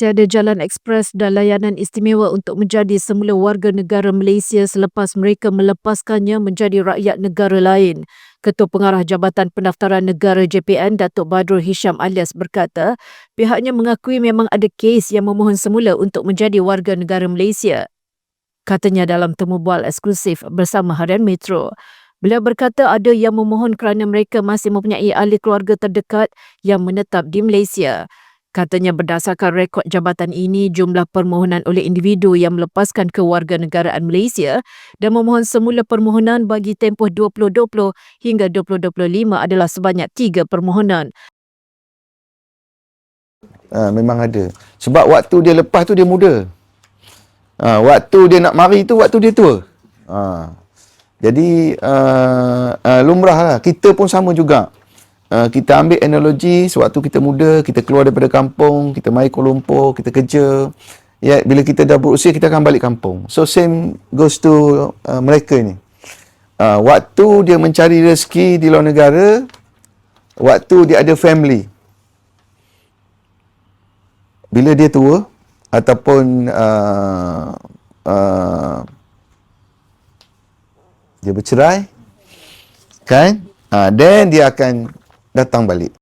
Tiada jalan ekspres dan layanan istimewa untuk menjadi semula warga negara Malaysia selepas mereka melepaskannya menjadi rakyat negara lain. Ketua Pengarah Jabatan Pendaftaran Negara JPN Datuk Badrul Hisham alias berkata, pihaknya mengakui memang ada kes yang memohon semula untuk menjadi warga negara Malaysia. Katanya dalam temu bual eksklusif bersama Harian Metro. Beliau berkata ada yang memohon kerana mereka masih mempunyai ahli keluarga terdekat yang menetap di Malaysia. Katanya berdasarkan rekod jabatan ini, jumlah permohonan oleh individu yang melepaskan kewarganegaraan Malaysia dan memohon semula permohonan bagi tempoh 2020 hingga 2025 adalah sebanyak tiga permohonan. Ha, memang ada. Sebab waktu dia lepas tu dia muda. Ha, waktu dia nak mari tu waktu dia tua. Ha, jadi uh, uh, lumrah lah. Kita pun sama juga. Uh, kita ambil analogi sewaktu kita muda, kita keluar daripada kampung, kita mari Kuala Lumpur, kita kerja. Ya, bila kita dah berusia, kita akan balik kampung. So, same goes to uh, mereka ni. Uh, waktu dia mencari rezeki di luar negara, waktu dia ada family. Bila dia tua, ataupun uh, uh, dia bercerai, kan? Uh, then dia akan datang balik.